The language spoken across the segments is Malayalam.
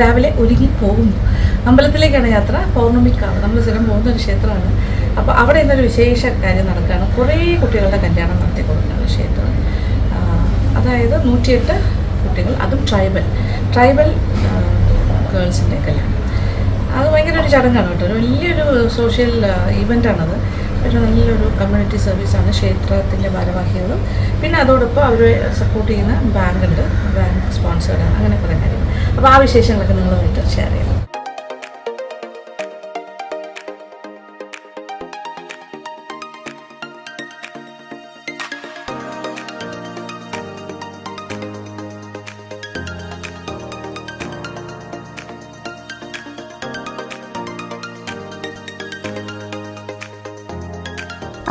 രാവിലെ ഒരുങ്ങി പോകുന്നു. അമ്പലത്തിലേക്കാണ് യാത്ര പൗർണമിക്കാവ് നമ്മൾ സ്ഥിരം പോകുന്ന ഒരു ക്ഷേത്രമാണ്. അപ്പോൾ അവിടെ ഇന്നൊരു വിശേഷ കാര്യം നടക്കുകയാണ്. കുറേ കുട്ടികളുടെ കല്യാണം നടത്തി കൊടുക്കുകയാണ് ക്ഷേത്രം അതായത് നൂറ്റിയെട്ട് കുട്ടികൾ അതും ട്രൈബൽ ട്രൈബൽ ഗേൾസിന്റെ കല്യാണം. അത് ഭയങ്കര ഒരു ചടങ്ങാണ് കേട്ടോ. ഒരു വലിയൊരു സോഷ്യൽ ഇവന്റാണത് ഒരു നല്ലൊരു കമ്മ്യൂണിറ്റി സർവീസാണ് ക്ഷേത്രത്തിന്റെ ഭാരവാഹികളും. പിന്നെ അതോടൊപ്പം അവർ സപ്പോർട്ട് ചെയ്യുന്ന ബാങ്കുണ്ട് ബാങ്ക് സ്പോൺസേർഡാണ് അങ്ങനെ കുറേ കാര്യങ്ങൾ അപ്പോൾ ആ വിശേഷങ്ങളൊക്കെ നിങ്ങളുമായിട്ട് ഷെയർ ചെയ്യാം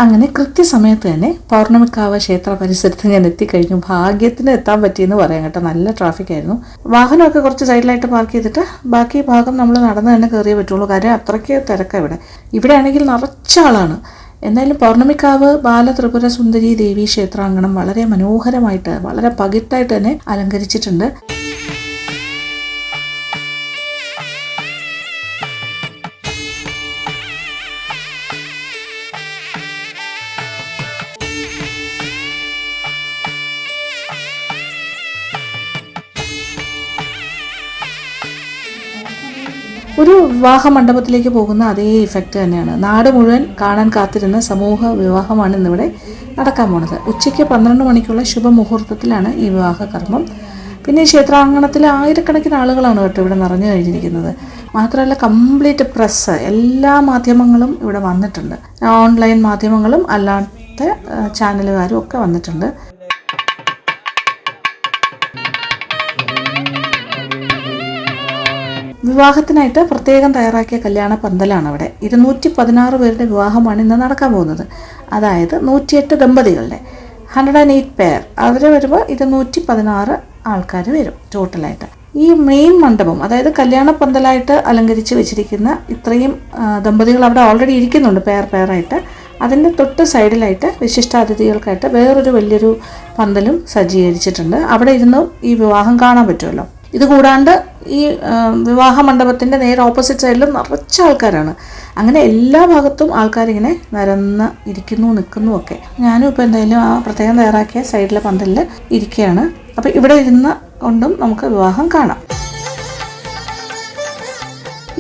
അങ്ങനെ കൃത്യസമയത്ത് തന്നെ പൗർണമിക്കാവ് ക്ഷേത്ര പരിസരത്ത് ഞാൻ എത്തിക്കഴിഞ്ഞു. ഭാഗ്യത്തിന് എത്താൻ പറ്റിയെന്ന് പറയാം കേട്ടോ. നല്ല ട്രാഫിക് ആയിരുന്നു. വാഹനമൊക്കെ കുറച്ച് സൈഡിലായിട്ട് പാർക്ക് ചെയ്തിട്ട് ബാക്കി ഭാഗം നമ്മൾ നടന്ന് തന്നെ കയറിയേ പറ്റുള്ളൂ. കാര്യം അത്രയ്ക്ക് തിരക്കാണ് ഇവിടെ. ഇവിടെ ആണെങ്കിൽ നിറച്ച ആളാണ്. എന്തായാലും പൗർണമിക്കാവ് ബാലത്രിപുര സുന്ദരി ദേവി ക്ഷേത്രാങ്കണം വളരെ മനോഹരമായിട്ട് വളരെ പകിട്ടായിട്ട് തന്നെ അലങ്കരിച്ചിട്ടുണ്ട്. ഒരു വിവാഹ മണ്ഡപത്തിലേക്ക് പോകുന്ന അതേ ഇഫക്റ്റ് തന്നെയാണ്. നാട് മുഴുവൻ കാണാൻ കാത്തിരുന്ന സമൂഹ വിവാഹമാണ് ഇന്നിവിടെ നടക്കാൻ പോണത്. ഉച്ചയ്ക്ക് പന്ത്രണ്ട് മണിക്കുള്ള ശുഭമുഹൂർത്തത്തിലാണ് ഈ വിവാഹ കർമ്മം പിന്നെ ഈ ക്ഷേത്രാങ്കണത്തിൽ ആയിരക്കണക്കിന് ആളുകളാണ് കേട്ടോ ഇവിടെ നിറഞ്ഞു കഴിഞ്ഞിരിക്കുന്നത്. മാത്രമല്ല കംപ്ലീറ്റ് പ്രസ് എല്ലാ മാധ്യമങ്ങളും ഇവിടെ വന്നിട്ടുണ്ട്. ഓൺലൈൻ മാധ്യമങ്ങളും അല്ലാത്ത ചാനലുകാരും ഒക്കെ വന്നിട്ടുണ്ട്. വിവാഹത്തിനായിട്ട് പ്രത്യേകം തയ്യാറാക്കിയ കല്യാണ പന്തലാണ് അവിടെ ഇരുന്നൂറ്റി പതിനാറ് പേരുടെ വിവാഹമാണ് ഇന്ന് നടക്കാൻ പോകുന്നത്. അതായത് നൂറ്റിയെട്ട് ദമ്പതികളുടെ. ഹൺഡ്രഡ് ആൻഡ് എയ്റ്റ് പെയർ അവർ വരുമ്പോൾ ഇരുന്നൂറ്റി പതിനാറ് ആൾക്കാർ വരും ടോട്ടലായിട്ട് ഈ മെയിൻ മണ്ഡപം അതായത് കല്യാണ പന്തലായിട്ട് അലങ്കരിച്ച് വെച്ചിരിക്കുന്ന ഇത്രയും ദമ്പതികൾ അവിടെ ഓൾറെഡി ഇരിക്കുന്നുണ്ട് പെയർ പെയറായിട്ട് അതിന്റെ തൊട്ട് സൈഡിലായിട്ട് വിശിഷ്ടാതിഥികൾക്കായിട്ട് വേറൊരു വലിയൊരു പന്തലും സജ്ജീകരിച്ചിട്ടുണ്ട്. അവിടെ ഇരുന്ന് ഈ വിവാഹം കാണാൻ പറ്റുമല്ലോ. ഇത് കൂടാണ്ട് ഈ വിവാഹ മണ്ഡപത്തിന്റെ നേരെ ഓപ്പോസിറ്റ് സൈഡിലും നിറച്ച ആൾക്കാരാണ്. അങ്ങനെ എല്ലാ ഭാഗത്തും ആൾക്കാരിങ്ങനെ നിരന്ന് ഇരിക്കുന്നു നിൽക്കുന്നു ഒക്കെ. ഞാനും ഇപ്പോൾ എന്തായാലും ആ പ്രത്യേകം തയ്യാറാക്കിയ സൈഡിലെ പന്തലിൽ ഇരിക്കുകയാണ് അപ്പോൾ ഇവിടെ ഇരുന്ന് കൊണ്ടും നമുക്ക് വിവാഹം കാണാം.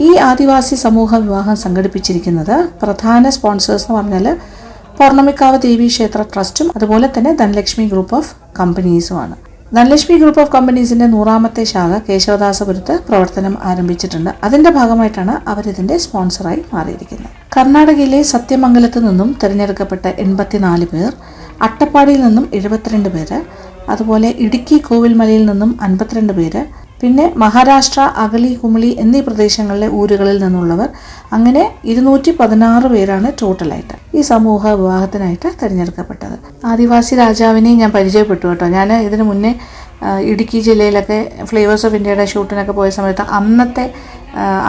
ഈ ആദിവാസി സമൂഹ വിവാഹം സംഘടിപ്പിച്ചിരിക്കുന്നത് പ്രധാന സ്പോൺസേഴ്സ് എന്ന് പറഞ്ഞാൽ പൗർണമിക്കാവ് ദേവി ക്ഷേത്ര ട്രസ്റ്റും അതുപോലെ തന്നെ ധനലക്ഷ്മി ഗ്രൂപ്പ് ഓഫ് കമ്പനീസുമാണ് ധനലക്ഷ്മി ഗ്രൂപ്പ് ഓഫ് കമ്പനീസിന്റെ നൂറാമത്തെ ശാഖ കേശവദാസപുരത്ത് പ്രവർത്തനം ആരംഭിച്ചിട്ടുണ്ട്. അതിന്റെ ഭാഗമായിട്ടാണ് അവരിതിന്റെ സ്പോൺസറായി മാറിയിരിക്കുന്നത്. കർണാടകയിലെ സത്യമംഗലത്ത് നിന്നും തിരഞ്ഞെടുക്കപ്പെട്ട എൺപത്തിനാല് പേർ അട്ടപ്പാടിയിൽ നിന്നും എഴുപത്തിരണ്ട് പേര് അതുപോലെ ഇടുക്കി കോവിൽമലയിൽ നിന്നും അൻപത്തിരണ്ട് പേര് പിന്നെ മഹാരാഷ്ട്ര അഗളി കുമളി എന്നീ പ്രദേശങ്ങളിലെ ഊരുകളിൽ നിന്നുള്ളവർ അങ്ങനെ ഇരുന്നൂറ്റി പതിനാറ് പേരാണ് ടോട്ടലായിട്ട് ഈ സമൂഹ വിവാഹത്തിനായിട്ട് തിരഞ്ഞെടുക്കപ്പെട്ടത്. ആദിവാസി രാജാവിനെ ഞാൻ പരിചയപ്പെട്ടു കേട്ടോ. ഞാൻ ഇതിനു മുന്നേ ഇടുക്കി ജില്ലയിലൊക്കെ ഫ്ലേവേഴ്സ് ഓഫ് ഇന്ത്യയുടെ ഷൂട്ടിനൊക്കെ പോയ സമയത്ത് അന്നത്തെ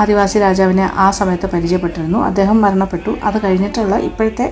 ആദിവാസി രാജാവിനെ ആ സമയത്ത് പരിചയപ്പെട്ടിരുന്നു. അദ്ദേഹം മരണപ്പെട്ടു. അത് കഴിഞ്ഞിട്ടുള്ള ഇപ്പോഴത്തെ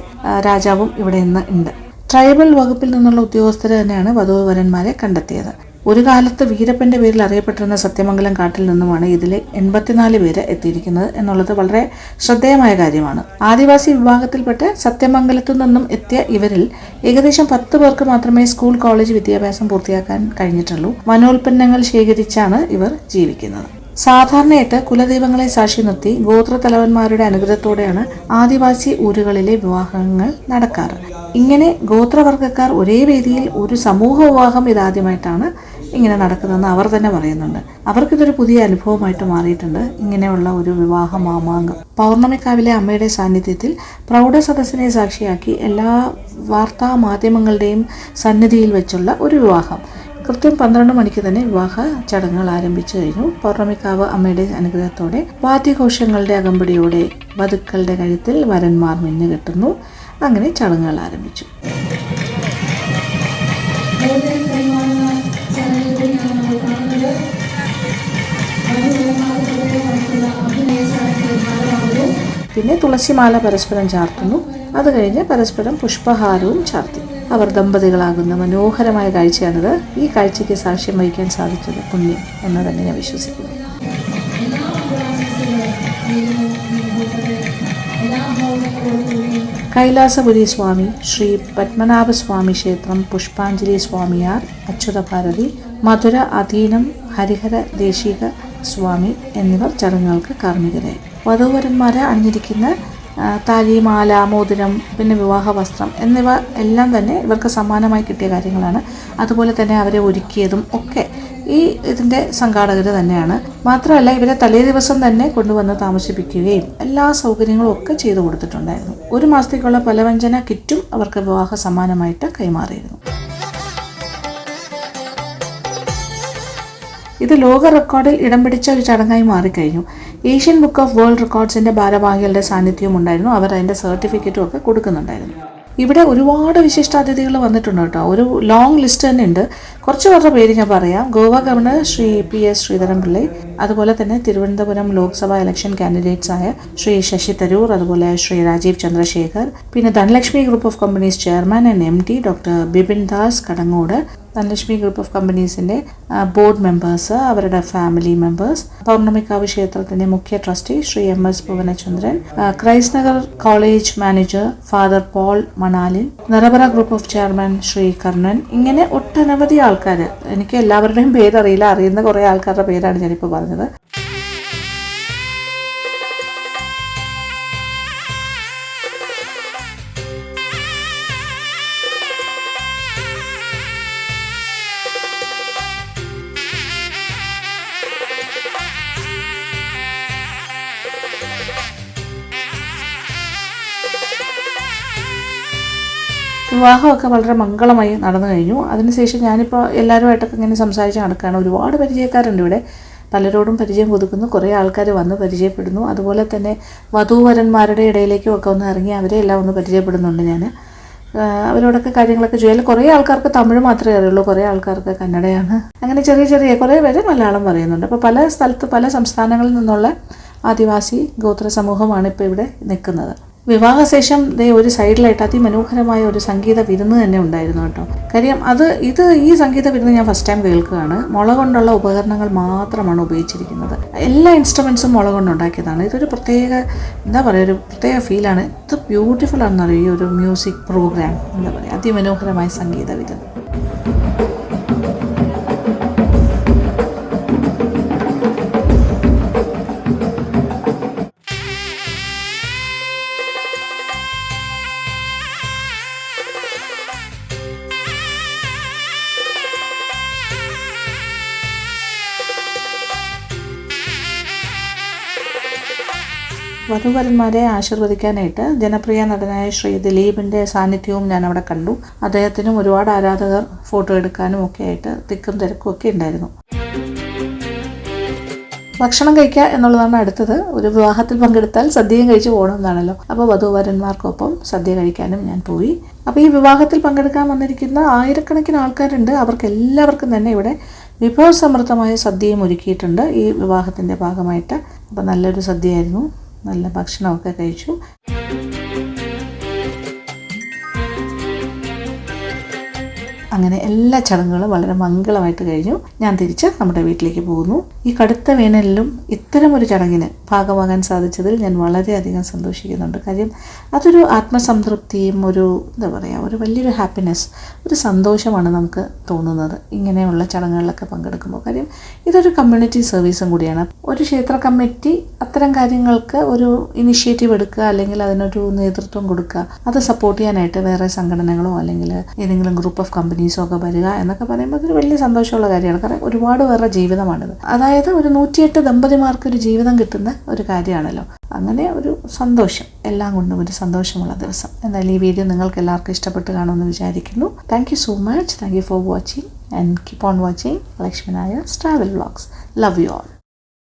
രാജാവും ഇവിടെ ഇന്ന് ഉണ്ട്. ട്രൈബൽ വകുപ്പിൽ നിന്നുള്ള ഉദ്യോഗസ്ഥർ തന്നെയാണ് വധുവരന്മാരെ കണ്ടെത്തിയത്. ഒരു കാലത്ത് വീരപ്പന്റെ പേരിൽ അറിയപ്പെട്ടിരുന്ന സത്യമംഗലം കാട്ടിൽ നിന്നുമാണ് ഇതിലെ എൺപത്തിനാല് പേര് എത്തിയിരിക്കുന്നത് എന്നുള്ളത് വളരെ ശ്രദ്ധേയമായ കാര്യമാണ്. ആദിവാസി വിഭാഗത്തിൽപ്പെട്ട് സത്യമംഗലത്തു നിന്നും എത്തിയ ഇവരിൽ ഏകദേശം പത്ത് പേർക്ക് മാത്രമേ സ്കൂൾ കോളേജ് വിദ്യാഭ്യാസം പൂർത്തിയാക്കാൻ കഴിഞ്ഞിട്ടുള്ളൂ. വനോൽപ്പന്നങ്ങൾ ശേഖരിച്ചാണ് ഇവർ ജീവിക്കുന്നത്. സാധാരണയായിട്ട് കുലദൈവങ്ങളെ സാക്ഷി നിർത്തി ഗോത്രതലവന്മാരുടെ അനുഗ്രഹത്തോടെയാണ് ആദിവാസി ഊരുകളിലെ വിവാഹങ്ങൾ നടക്കാറ്. ഇങ്ങനെ ഗോത്രവർഗക്കാർ ഒരേ വേദിയിൽ ഒരു സമൂഹ വിവാഹം ഇതാദ്യമായിട്ടാണ് ഇങ്ങനെ നടക്കുന്നതെന്ന് അവർ തന്നെ പറയുന്നുണ്ട്. അവർക്കിതൊരു പുതിയ അനുഭവമായിട്ട് മാറിയിട്ടുണ്ട്. ഇങ്ങനെയുള്ള ഒരു വിവാഹ മാമാങ്കം. പൗർണമിക്കാവിലെ അമ്മയുടെ സാന്നിധ്യത്തിൽ പ്രൗഢ സദസ്സിനെ സാക്ഷിയാക്കി എല്ലാ വാർത്താ മാധ്യമങ്ങളുടെയും സന്നിധിയിൽ വെച്ചുള്ള ഒരു വിവാഹം. കൃത്യം പന്ത്രണ്ട് മണിക്ക് തന്നെ വിവാഹ ചടങ്ങുകൾ ആരംഭിച്ചു കഴിഞ്ഞു. പൗർണമിക്കാവ് അമ്മയുടെ അനുഗ്രഹത്തോടെ വാദ്യഘോഷങ്ങളുടെ അകമ്പടിയോടെ വധുക്കളുടെ കഴുത്തിൽ വരന്മാർ മിന്നു കെട്ടുന്നു. അങ്ങനെ ചടങ്ങുകൾ ആരംഭിച്ചു. പിന്നെ തുളസിമാല പരസ്പരം ചാർത്തുന്നു. അത് കഴിഞ്ഞ് പരസ്പരം പുഷ്പഹാരവും ചാർത്തി. അവർ ദമ്പതികളാകുന്ന മനോഹരമായ കാഴ്ചയാണിത് ഈ കാഴ്ചയ്ക്ക് സാക്ഷ്യം വഹിക്കാൻ സാധിച്ചത് പുണ്യം എന്ന് തന്നെ ഞാൻ വിശ്വസിക്കുന്നു. കൈലാസപുരി സ്വാമി ശ്രീ പത്മനാഭസ്വാമി ക്ഷേത്രം പുഷ്പാഞ്ജലി സ്വാമിയാർ അച്യുതഭാരതി മധുര അധീനം ഹരിഹര ദേശിക സ്വാമി എന്നിവർ ചടങ്ങുകൾക്ക് കാർമ്മികരായി. വധൂവരന്മാരെ അണിഞ്ഞിരിക്കുന്ന താലി മാല മോതിരം പിന്നെ വിവാഹ വസ്ത്രം എന്നിവ എല്ലാം തന്നെ ഇവർക്ക് സമ്മാനമായി കിട്ടിയ കാര്യങ്ങളാണ്. അതുപോലെ തന്നെ അവരെ ഒരുക്കിയതും ഒക്കെ ഈ ഇതിന്റെ സംഘാടകർ തന്നെയാണ്. മാത്രമല്ല ഇവരെ തലേ ദിവസം തന്നെ കൊണ്ടുവന്ന് താമസിപ്പിക്കുകയും എല്ലാ സൗകര്യങ്ങളും ഒക്കെ ചെയ്തു കൊടുത്തിട്ടുണ്ടായിരുന്നു. ഒരു മാസത്തേക്കുള്ള പലവ്യഞ്ജന കിറ്റും അവർക്ക് വിവാഹ സമ്മാനമായിട്ട് കൈമാറിയിരുന്നു. ഇത് ലോക റെക്കോർഡിൽ ഇടം പിടിച്ച ഒരു ചടങ്ങായി മാറിക്കഴിഞ്ഞു. ഏഷ്യൻ ബുക്ക് ഓഫ് വേൾഡ് റെക്കോർഡ്സിന്റെ ഭാരവാഹികളുടെ സാന്നിധ്യവും ഉണ്ടായിരുന്നു. അവർ അതിന്റെ സർട്ടിഫിക്കറ്റും ഒക്കെ കൊടുക്കുന്നുണ്ടായിരുന്നു. ഇവിടെ ഒരുപാട് വിശിഷ്ടാതിഥികൾ വന്നിട്ടുണ്ട് കേട്ടോ. ഒരു ലോങ് ലിസ്റ്റ് തന്നെ ഉണ്ട്. കുറച്ച് പേരുടെ പേര് ഞാൻ പറയാം. Goa governor Shri P S Sreedharan Pillai അതുപോലെ തന്നെ തിരുവനന്തപുരം ലോക്സഭാ ഇലക്ഷൻ കാൻഡിഡേറ്റ്സ് ആയ ശ്രീ ശശി തരൂർ അതുപോലെ ശ്രീ രാജീവ് ചന്ദ്രശേഖർ പിന്നെ Dhanalakshmi group of companies chairman and M D doctor Bipin Das Kadangode Dhanalakshmi group of കമ്പനീസിന്റെ board members അവരുടെ ഫാമിലി മെമ്പേഴ്സ് പൗർണമിക്കാവ് ക്ഷേത്രത്തിന്റെ മുഖ്യ trustee Shri M S Bhuvanachandran Christnagar college manager father Paul Manalil നിറബറ group of chairman Shri Karnan ഇങ്ങനെ ഒട്ടനവധി ആൾക്കാർ എനിക്ക് എല്ലാവരുടെയും പേരറിയില്ല അറിയുന്ന കുറേ ആൾക്കാരുടെ പേരാണ് ഞാനിപ്പോൾ പറഞ്ഞത്. വിവാഹമൊക്കെ വളരെ മംഗളമായി നടന്നു കഴിഞ്ഞു. അതിനുശേഷം ഞാനിപ്പോൾ എല്ലാവരുമായിട്ടൊക്കെ ഇങ്ങനെ സംസാരിച്ച് നടക്കുകയാണ് ഒരുപാട് പരിചയക്കാരുണ്ട് ഇവിടെ. പലരോടും പരിചയം പുതുക്കുന്നു. കുറേ ആൾക്കാർ വന്ന് പരിചയപ്പെടുന്നു. അതുപോലെ തന്നെ വധൂവരന്മാരുടെ ഇടയിലേക്കും ഒക്കെ ഒന്ന് ഇറങ്ങി അവരെ എല്ലാം ഒന്ന് പരിചയപ്പെടുന്നുണ്ട് ഞാൻ അവരോടൊക്കെ കാര്യങ്ങളൊക്കെ ചെയ്യാൻ കുറേ ആൾക്കാർക്ക് തമിഴ് മാത്രമേ അറിയുള്ളൂ. കുറേ ആൾക്കാർക്ക് കന്നഡയാണ്. അങ്ങനെ ചെറിയ ചെറിയ കുറേ പേര് മലയാളം പറയുന്നുണ്ട്. അപ്പോൾ പല സ്ഥലത്ത് പല സംസ്ഥാനങ്ങളിൽ നിന്നുള്ള ആദിവാസി ഗോത്ര സമൂഹമാണ് ഇപ്പോൾ ഇവിടെ നിൽക്കുന്നത്. വിവാഹശേഷം ദേ ഒരു സൈഡിലായിട്ട് അതിമനോഹരമായ ഒരു സംഗീത വിരുന്ന് തന്നെ ഉണ്ടായിരുന്നു കേട്ടോ. കാര്യം അത് ഇത് ഈ സംഗീത വിരുന്ന് ഞാൻ ഫസ്റ്റ് ടൈം കേൾക്കുകയാണ്. മുള കൊണ്ടുള്ള ഉപകരണങ്ങൾ മാത്രമാണ് ഉപയോഗിച്ചിരിക്കുന്നത്. എല്ലാ ഇൻസ്ട്രുമെൻസും മുള കൊണ്ടുണ്ടാക്കിയതാണ് ഇതൊരു പ്രത്യേക എന്താ പറയുക ഒരു പ്രത്യേക ഫീലാണ് ഇത് ബ്യൂട്ടിഫുൾ ആണെന്നറിയോ? ഈ ഒരു മ്യൂസിക് പ്രോഗ്രാം എന്താ പറയുക അതിമനോഹരമായ സംഗീത വിരുന്ന്. വധുവരന്മാരെ ആശീർവദിക്കാനായിട്ട് ജനപ്രിയ നടനായ ശ്രീ ദിലീപിന്റെ സാന്നിധ്യവും ഞാൻ അവിടെ കണ്ടു. അദ്ദേഹത്തിനും ഒരുപാട് ആരാധകർ ഫോട്ടോ എടുക്കാനും ഒക്കെ ആയിട്ട് തിക്കും തിരക്കും ഒക്കെ ഉണ്ടായിരുന്നു. ഭക്ഷണം കഴിക്കുക എന്നുള്ളതാണ് അടുത്തത്. ഒരു വിവാഹത്തിൽ പങ്കെടുത്താൽ സദ്യയും കഴിച്ച് പോകണമെന്നാണല്ലോ. അപ്പോൾ വധുവരന്മാർക്കൊപ്പം സദ്യ കഴിക്കാനും ഞാൻ പോയി. അപ്പോൾ ഈ വിവാഹത്തിൽ പങ്കെടുക്കാൻ വന്നിരിക്കുന്ന ആയിരക്കണക്കിന് ആൾക്കാരുണ്ട്. അവർക്ക് എല്ലാവർക്കും തന്നെ ഇവിടെ വിഭവസമൃദ്ധമായ സദ്യയും ഒരുക്കിയിട്ടുണ്ട് ഈ വിവാഹത്തിന്റെ ഭാഗമായിട്ട്. അപ്പോൾ നല്ലൊരു സദ്യയായിരുന്നു. നല്ല ഭക്ഷണമൊക്കെ കഴിച്ചു. അങ്ങനെ എല്ലാ ചടങ്ങുകളും വളരെ മംഗളമായിട്ട് കഴിഞ്ഞു. ഞാൻ തിരിച്ച് നമ്മുടെ വീട്ടിലേക്ക് പോകുന്നു. ഈ കടുത്ത വേനലിലും ഇത്തരം ഒരു ചടങ്ങിന് ഭാഗമാകാൻ സാധിച്ചതിൽ ഞാൻ വളരെയധികം സന്തോഷിക്കുന്നുണ്ട്. കാര്യം അതൊരു ആത്മസംതൃപ്തിയും ഒരു എന്താ പറയുക ഒരു വലിയൊരു ഹാപ്പിനെസ് ഒരു സന്തോഷമാണ് നമുക്ക് തോന്നുന്നത് ഇങ്ങനെയുള്ള ചടങ്ങുകളിലൊക്കെ പങ്കെടുക്കുമ്പോൾ. കാര്യം ഇതൊരു കമ്മ്യൂണിറ്റി സർവീസും കൂടിയാണ്. ഒരു ക്ഷേത്ര കമ്മിറ്റി അത്തരം കാര്യങ്ങൾക്ക് ഒരു ഇനിഷ്യേറ്റീവ് എടുക്കുക അല്ലെങ്കിൽ അതിനൊരു നേതൃത്വം കൊടുക്കുക അത് സപ്പോർട്ട് ചെയ്യാനായിട്ട് വേറെ സംഘടനകളോ അല്ലെങ്കിൽ ഏതെങ്കിലും ഗ്രൂപ്പ് ഓഫ് കമ്പനീസോ ഒക്കെ വരിക എന്നൊക്കെ പറയുമ്പോൾ അതൊരു വലിയ സന്തോഷമുള്ള കാര്യമാണ്. കാരണം ഒരുപാട് പേരുടെ ജീവിതമാണിത്. അതായത് ഒരു നൂറ്റിയെട്ട് ദമ്പതിമാർക്ക് ഒരു ജീവിതം കിട്ടുന്ന ഒരു കാര്യമാണല്ലോ. അങ്ങനെ ഒരു സന്തോഷം. എല്ലാം കൊണ്ടും ഒരു സന്തോഷമുള്ള ദിവസം. എന്നാലും ഈ വീഡിയോ നിങ്ങൾക്ക് എല്ലാവർക്കും ഇഷ്ടപ്പെട്ട് കാണുമെന്ന് വിചാരിക്കുന്നു. Thank so much thank for watching and keep on watching Lakshmi Nair travel vlogs love you all